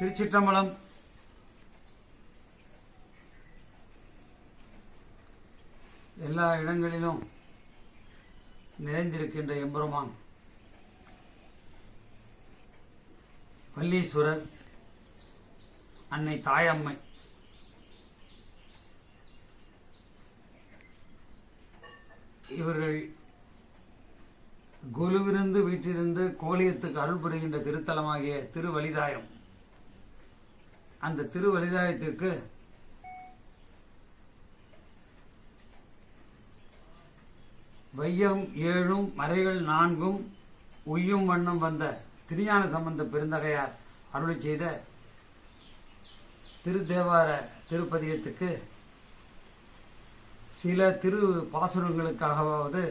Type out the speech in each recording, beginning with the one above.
திருச்சிற்றம்பலம். எல்லா இடங்களிலும் நிறைந்திருக்கின்ற எம்பெருமான் பள்ளீஸ்வரர் அன்னை தாயம்மை இவர்கள் குலுவிருந்து வீட்டிலிருந்து கோலியத்துக்கு அருள் புரிகின்ற திருத்தலமாகிய திருவலிதாயம். அந்த திருவலிதாயத்திற்கு வையம் ஏழும் மறைகள் நான்கும் உய்யும் வண்ணம் வந்த திருஞான சம்பந்த பெருந்தகையார் அருளை செய்த திருத்தேவார திருப்பதியத்துக்கு சில திரு பாசுரங்களுக்காகவாவது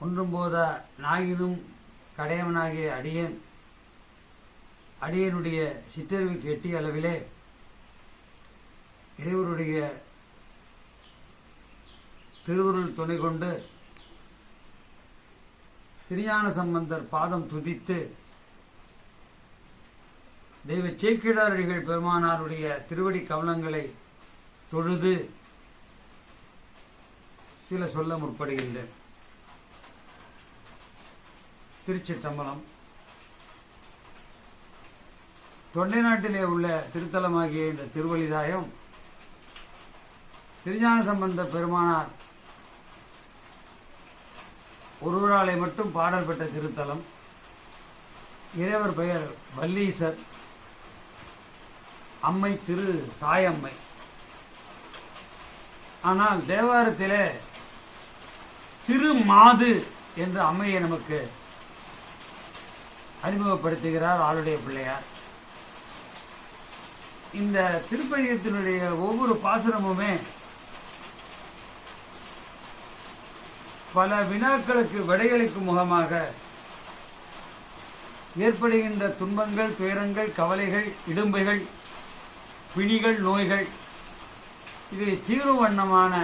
ஒன்றும் போத நாயினும் கடையவனாகிய அடியேன் அடியனுடைய சிற்றறிவுக்கு எட்டிய அளவிலே இறைவருடைய திருவுருள் துணை கொண்டு திருஞான சம்பந்தர் பாதம் துதித்து தெய்வ சேக்கிடாரடிகள் பெருமானாருடைய திருவடி கவனங்களை தொழுது சில சொல்ல முற்படுகின்றேன். திருச்சிற்றம்பலம் தொண்டை நாட்டிலே உள்ள திருத்தலமாகிய இந்த திருவலிதாயம் திருஞான சம்பந்த பெருமானார் ஒருவராலே மட்டும் பாடல் பெற்ற திருத்தலம். இறைவர் பெயர் வல்லீசர். அம்மை திரு தாயம்மை. ஆனால் தேவாரத்திலே திருமாது என்ற அம்மையை நமக்கு அறிமுகப்படுத்துகிறார் ஆளுடைய பிள்ளையார். இந்த திருப்பதியத்தினுடைய ஒவ்வொரு பாசுரமுமே பல வினாக்களுக்கு விடையளிக்கும் முகமாக ஏற்படுகின்ற துன்பங்கள் துயரங்கள் கவலைகள் இடும்பைகள் பிணிகள் நோய்கள் இதை தீரும் வண்ணமான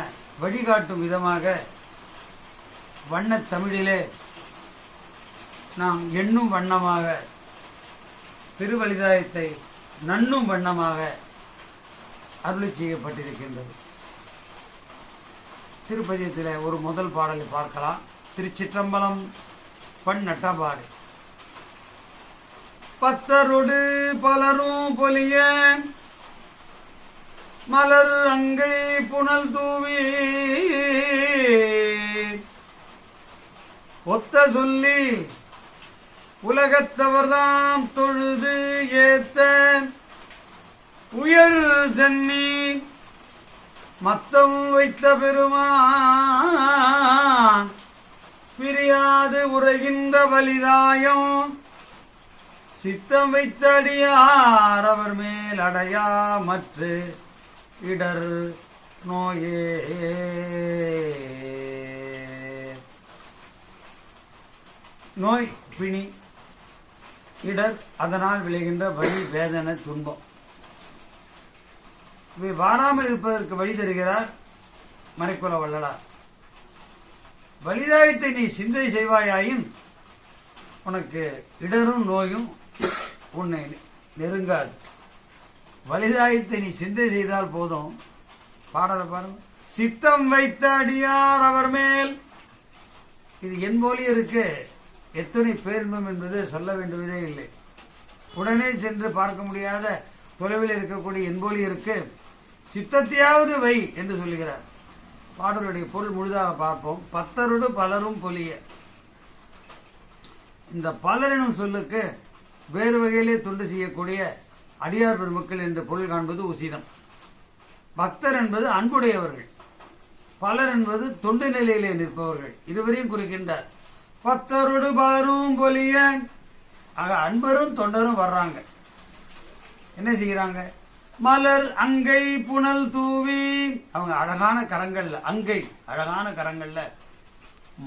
வழிகாட்டும் விதமாக வண்ணத் தமிழிலே நாம் எண்ணும் வண்ணமாக திருவலிதாயத்தை நன்னும் வண்ணமாக அருளி செய்யப்பட்டிருக்கின்றது. திருப்பதியத்தில் ஒரு முதல் பாடலை பார்க்கலாம். திருச்சிற்றம்பலம் பண் நட்டபாடு பத்தருடு பலரும் பொலிய மலர் அங்கை புனல் தூவி ஒத்த சொல்லி உலகத்தவர்தாம் தொழுது ஏத்த உயர் சென்னி மத்தம் வைத்த பெருமான் பிரியாது உரைகின்ற வலிதாயம் சித்தம் வைத்தடியார் அவர் மேல் அடையா மற்ற இடர் நோயே. நோய் பிணி. இடர் அதனால் விளைகின்ற வழி வேதனை துன்பம். இவை வாராமல் இருப்பதற்கு வழி தருகிறார் மறைக்குல வள்ளலார். வலிதாயத்தை நீ சிந்தை செய்வாயாயின் உனக்கு இடரும் நோயும் உன்னை நெருங்காது. வலிதாயத்தை நீ சிந்தை செய்தால் போதும். பாடலை பாருங்க. சித்தம் வைத்த அடியார் அவர் மேல். இது என் போலி இருக்கு. எத்தனை பேரின்பம் என்பது சொல்ல வேண்டுவதே இல்லை. உடனே சென்று பார்க்க முடியாத தொலைவில் இருக்கக்கூடிய என்போலி சித்தத்தையாவது வை என்று சொல்லுகிறார். பாடலுடைய பொருள் முழுதாக பார்ப்போம். பத்தருடு பலரும் பொலிய. இந்த பலரினும் சொல்லுக்கு வேறு வகையிலே தொண்டு செய்யக்கூடிய அடியார் பெருமக்கள் என்று பொருள் காண்பது உசிதம். பக்தர் என்பது அன்புடையவர்கள். பலர் என்பது தொண்டு நிலையிலே நிற்பவர்கள். இதுவரையும் குறிக்கின்றார். பத்தருடு பாரும் பொலிய. ஆக அன்பரும் தொண்டரும் வர்றாங்க. என்ன செய்யறாங்க? மலர் அங்கை புனல் தூவி. அவங்க அழகான கரங்கள்ல அங்கை அழகான கரங்கள்ல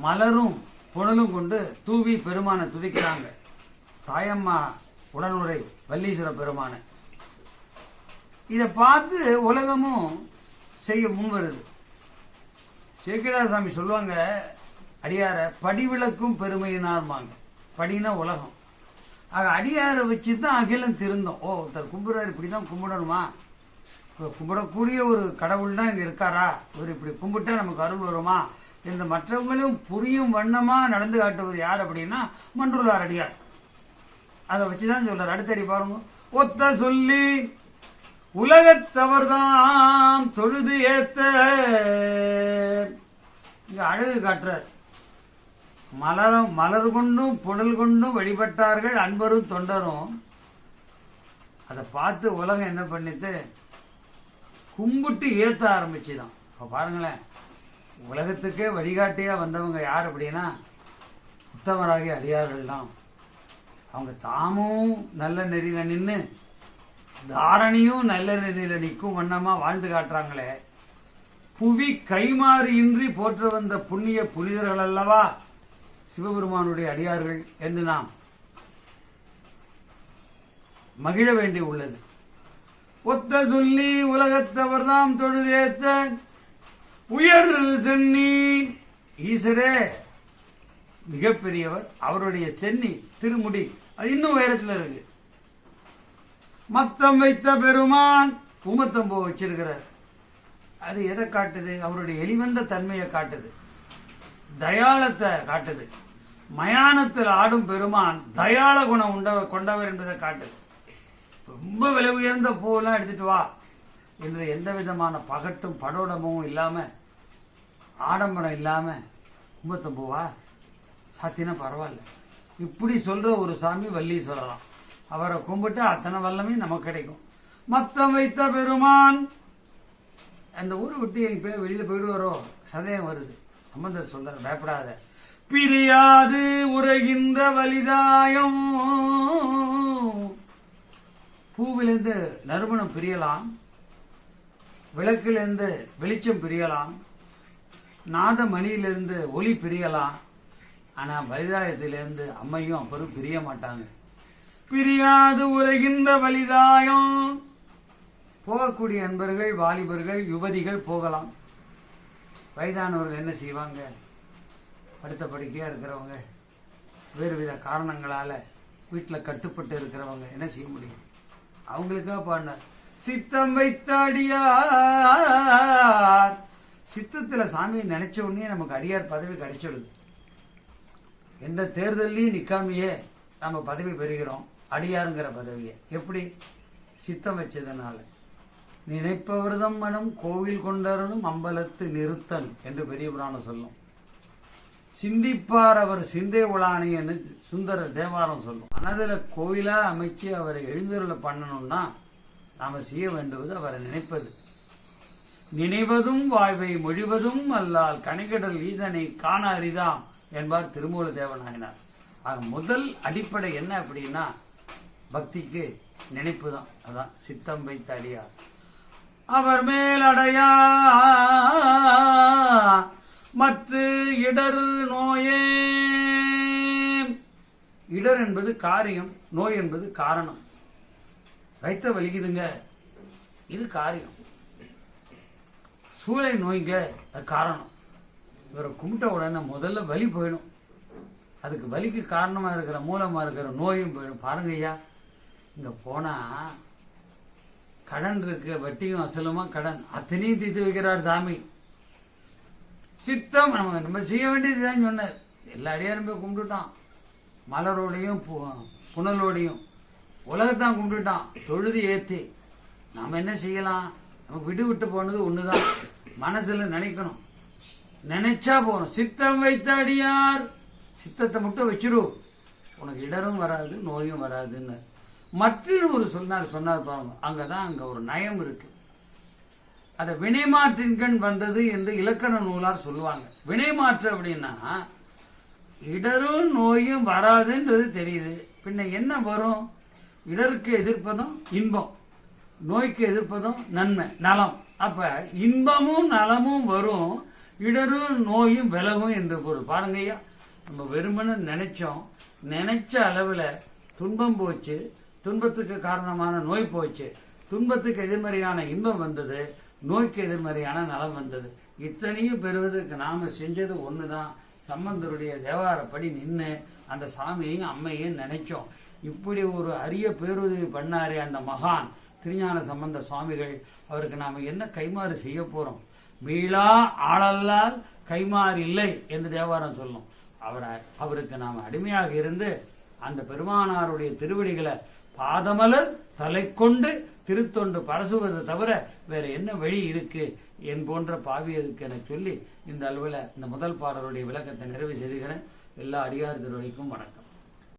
மலரும் புனலும் கொண்டு தூவி பெருமானை துதிக்கிறாங்க. தாயம்மா உடனுரை வல்லீஸ்வர பெருமான. இதை பார்த்து உலகமும் செய்ய முன் வருது சேக்கிடார் சாமி சொல்லுவாங்க அடியார படிவிளக்கும் பெருமையினார்மாங்க படினா உலகம். ஆக அடியாரை வச்சு தான் அகிலம் திருந்தோம். ஓ ஒருத்தர் கும்பிடுறாரு இப்படி தான் கும்பிடணுமா? இப்போ கும்பிடக்கூடிய ஒரு கடவுள் தான் இங்கே இருக்காரா? இவர் இப்படி கும்பிட்டா நமக்கு அருள் வருமா? என்று மற்றவங்களும் புரியும் வண்ணமாக நடந்து காட்டுவது யார் அப்படின்னா மன்றுள்ளார் அடியார். அதை வச்சு தான் சொல்றார் அடுத்தடி பாருங்க. ஒத்த சொல்லி உலகத்தவர்தான் தொழுது ஏத்த. இங்க அழகு காட்டுறார். மலரும் மலர் கொண்டும் புடல் கொண்டும் வழிபட்டார்கள் அன்பரும் தொண்டரும். அதை பார்த்து உலகம் என்ன பண்ணிட்டு கும்பிட்டு ஏற்ற ஆரம்பிச்சுதான். இப்போ பாருங்களேன் உலகத்துக்கே வழிகாட்டியாக வந்தவங்க யார் அப்படின்னா உத்தமராகிய அடியார்கள் தான் அவங்க தாமும் நல்ல நெறியில் நின்று தாரணியும் நல்ல நெறியில் நிற்கும் வண்ணமாக வாழ்ந்து காட்டுறாங்களே. புவி கைமாறு இன்றி போற்று வந்த புண்ணிய புனிதர்கள் அல்லவா? சிவபெருமானுடைய அடியார்கள் என்று நாம் மகிழ வேண்டி உள்ளது. ஒத்த சொல்லி உலகத்தவர்தாம் தொழுதேத்த உயர் சென்னி. ஈசரே மிகப்பெரியவர் அவருடைய சென்னி திருமுடி அது இன்னும் உயரத்தில் இருக்கு. மத்தம் வைத்த பெருமான் உமத்தம்பூ வச்சிருக்கிறார். அது எதை காட்டுது? அவருடைய எளிவந்த தன்மையை காட்டுது. தயாளத்தை காட்டுது. மயானத்தில் ஆடும் பெருமான் தயாள குணம் உண்ட கொண்டவர் என்பதை காட்டுது ரொம்ப விலை உயர்ந்த பூவெல்லாம் எடுத்துட்டு வா என்று எந்த விதமான பகட்டும் படோடமும் இல்லாம ஆடம்பரம் இல்லாம கும்பத்தம்பூவா சாத்தினா பரவாயில்ல. இப்படி சொல்ற ஒரு சாமி வள்ளி சொல்லலாம் அவரை கும்பிட்டு அத்தனை வல்லமே நமக்கு கிடைக்கும். மத்தம் வைத்த பெருமான். அந்த ஊரை விட்டு இப்போ வெளியில போயிடுவாரோ? சதயம் வருது. சம்பந்தர் சொல்ற பயப்படாத. பிரியாது உரைகின்ற வலிதாயம். பூவிலிருந்து நறுமணம் பிரியலாம். விளக்கிலிருந்து வெளிச்சம் பிரியலாம். நாதமணியிலிருந்து ஒளி பிரியலாம். ஆனா வலிதாயத்திலிருந்து அம்மையும் அப்பரும் பிரிய மாட்டாங்க. பிரியாது உரைகின்ற வலிதாயம். போகக்கூடிய அன்பர்கள் வாலிபர்கள் யுவதிகள் போகலாம். வயதானவர்கள் என்ன செய்வாங்க? படுத்த இருக்கிறவங்க வேறு வித காரணங்களால் வீட்டில் கட்டுப்பட்டு இருக்கிறவங்க என்ன செய்ய முடியும்? அவங்களுக்காக பாடினார். சித்தம் வைத்தாடியார். சித்தத்தில் சாமியை நினைச்ச உடனே நமக்கு அடியார் பதவி கிடைச்சிடுது. எந்த தேர்தல்லையும் நிற்காமையே நம்ம பதவி பெறுகிறோம் அடியாருங்கிற பதவியை. எப்படி? சித்தம் வச்சதுனால. நினைப்பவர்தம் மனம் கோவில் கொண்டரனும் அம்பலத்து நிறுத்தன் என்று பெரிய புராணம் சொல்லும். சிந்திப்பார் அவர் சிந்தை உலானின்னு சுந்தர தேவாரம் சொல்லும். மனதில் கோயிலா அமைச்சு அவரை எழுந்தருளை பண்ணணும்னா நாம செய்ய வேண்டுவது அவரை நினைப்பது. நினைவதும் வாழ்வை மொழிவதும் அல்லால் கணிகடல் ஈசனை காண அரிதாம் என்பார் திருமூல தேவநாயனார். ஆக முதல் அடிப்படை என்ன அப்படின்னா பக்திக்கு நினைப்பு தான். அதான் சித்தம் வைத்த அடியார். அவர் மேலடையா மற்ற இடர் நோயே. இடர் என்பது காரியம் நோய் என்பது காரணம். வைத்த வலிக்குதுங்க இது காரியம். சூளை நோய்ங்க அது காரணம். இவரை கும்பிட்ட உடனே முதல்ல வலி போயிடும். அதுக்கு வலிக்கு காரணமாக இருக்கிற மூலமாக இருக்கிற நோயும் போயிடும். பாருங்க ஐயா இங்கே போனா கடன் இருக்கு வட்டியும் அசலுமா கடன். அத்தனையும் தீர்த்து வைக்கிறார் சாமி. சித்தம் நம்ம நம்ம செய்ய வேண்டியதுதான் சொன்னார். எல்லா அடியாரும் போய் கும்பிட்டுட்டான். மலரோடையும் பு- புனலோடையும். உலகத்தான் கும்பிட்டுட்டான். தொழுது ஏற்றி நாம் என்ன செய்யலாம்? நமக்கு விட்டு விட்டு போனது தான் மனசில் நினைக்கணும். நினைச்சா போகணும் சித்தம் வைத்த அடியார். சித்தத்தை மட்டும் வச்சிரு. உனக்கு இடரும் வராது நோயும் வராதுன்னு. மற்றொரு ஒரு சொன்னார் சொன்னார் பாருங்க. அங்கதான் அங்கே ஒரு நயம் இருக்குது அத வினைமாற்றின் கண் வந்தது என்று இலக்கண நூலார் சொல்லுவாங்க. வினைமாற்று அப்படின்னா இடரும் நோயும் வராதுன்றது தெரியுது. பின்ன என்ன வரும்? இடருக்கு எதிர்ப்பதும் இன்பம் நோய்க்கு எதிர்ப்பதும் நன்மை நலம். அப்ப இன்பமும் நலமும் வரும் இடரும் நோயும் விலகும் என்று பொருள். பாருங்க ஐயா நம்ம வெறுமனு நினைச்சோம். நினைச்ச அளவுல துன்பம் போச்சு துன்பத்துக்கு காரணமான நோய் போச்சு துன்பத்துக்கு எதிர்மறையான இன்பம் வந்தது நோய்க்கு எதிர்மறையான நலம் வந்தது. இத்தனையும் பெறுவதற்கு நாம செஞ்சது ஒண்ணுதான். சம்பந்தருடைய தேவாரப்படி நின்று அந்த சாமியையும் அம்மையும் நினைச்சோம். இப்படி ஒரு அரிய பேருதவி பண்ணாரே அந்த மகான் திருஞான சம்பந்த சுவாமிகள். அவருக்கு நாம என்ன கைமாறு செய்ய போறோம்? மீளா ஆளல்லால் கைமாறு இல்லை என்று தேவாரம் சொல்லும். அவர் அவருக்கு நாம் அடிமையாக இருந்து அந்த பெருமானாருடைய திருவடிகளை பாதமலர் தலை கொண்டு திருத்தொண்டு பரசுவதை தவிர வேற என்ன வழி இருக்கு? என் போன்ற பாவியருக்கு என சொல்லி இந்த அளவில் இந்த முதல் பாடலுடைய விளக்கத்தை நிறைவு செய்துகிறேன். எல்லா அடியார்களுக்கும் வணக்கம்.